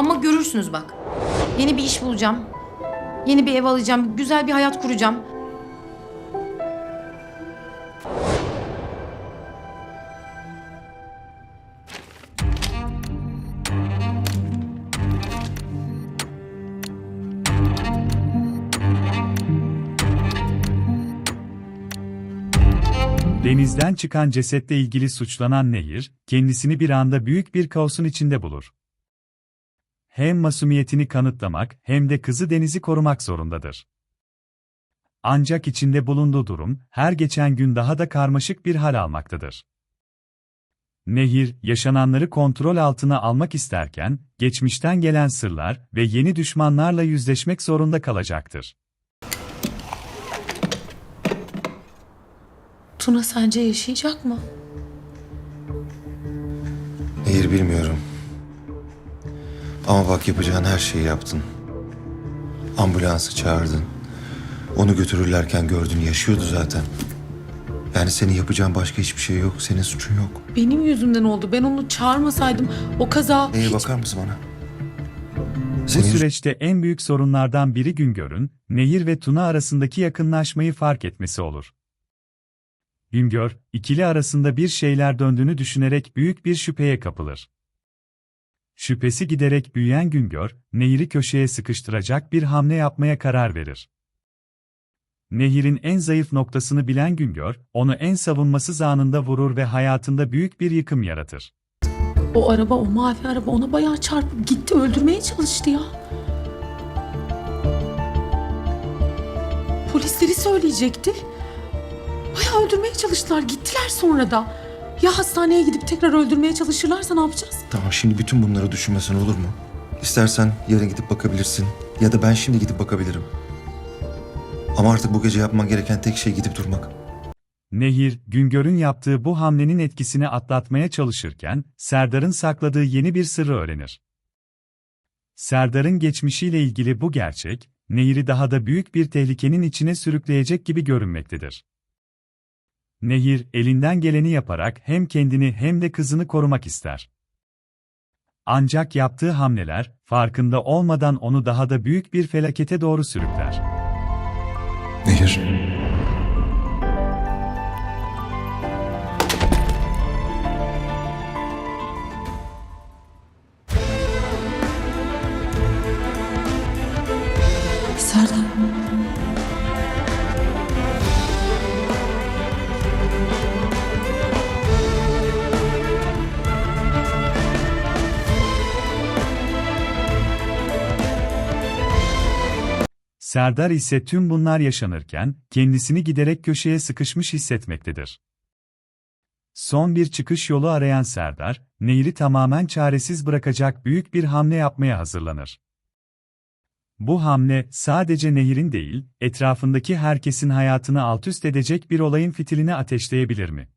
Ama görürsünüz bak. Yeni bir iş bulacağım. Yeni bir ev alacağım. Güzel bir hayat kuracağım. Denizden çıkan cesetle ilgili suçlanan Nehir, kendisini bir anda büyük bir kaosun içinde bulur. Hem masumiyetini kanıtlamak hem de kızı Deniz'i korumak zorundadır. Ancak içinde bulunduğu durum, her geçen gün daha da karmaşık bir hal almaktadır. Nehir, yaşananları kontrol altına almak isterken, geçmişten gelen sırlar ve yeni düşmanlarla yüzleşmek zorunda kalacaktır. Tuna sence yaşayacak mı? Hayır bilmiyorum. Ama bak yapacağın her şeyi yaptın. Ambulansı çağırdın. Onu götürürlerken gördün yaşıyordu zaten. Yani senin yapacağın başka hiçbir şey yok. Senin suçun yok. Benim yüzümden oldu. Ben onu çağırmasaydım o kaza... Neye bakar mısın bana? Bu Senin süreçte en büyük sorunlardan biri Güngör'ün, Nehir ve Tuna arasındaki yakınlaşmayı fark etmesi olur. Güngör, ikili arasında bir şeyler döndüğünü düşünerek büyük bir şüpheye kapılır. Şüphesi giderek büyüyen Güngör, Nehir'i köşeye sıkıştıracak bir hamle yapmaya karar verir. Nehir'in en zayıf noktasını bilen Güngör, onu en savunmasız anında vurur ve hayatında büyük bir yıkım yaratır. O araba, o mavi araba ona bayağı çarpıp gitti. Öldürmeye çalıştı ya. Polisleri söyleyecekti. Bayağı öldürmeye çalıştılar. Gittiler sonra da. Ya hastaneye gidip tekrar öldürmeye çalışırlarsa ne yapacağız? Tamam şimdi bütün bunları düşünmesen olur mu? İstersen yarın gidip bakabilirsin. Ya da ben şimdi gidip bakabilirim. Ama artık bu gece yapman gereken tek şey gidip durmak. Nehir, Güngör'ün yaptığı bu hamlenin etkisini atlatmaya çalışırken, Serdar'ın sakladığı yeni bir sırrı öğrenir. Serdar'ın geçmişiyle ilgili bu gerçek, Nehir'i daha da büyük bir tehlikenin içine sürükleyecek gibi görünmektedir. Nehir, elinden geleni yaparak hem kendini hem de kızını korumak ister. Ancak yaptığı hamleler, farkında olmadan onu daha da büyük bir felakete doğru sürükler. Nehir. Serdar. Serdar ise tüm bunlar yaşanırken, kendisini giderek köşeye sıkışmış hissetmektedir. Son bir çıkış yolu arayan Serdar, Nehir'i tamamen çaresiz bırakacak büyük bir hamle yapmaya hazırlanır. Bu hamle, sadece Nehir'in değil, etrafındaki herkesin hayatını altüst edecek bir olayın fitilini ateşleyebilir mi?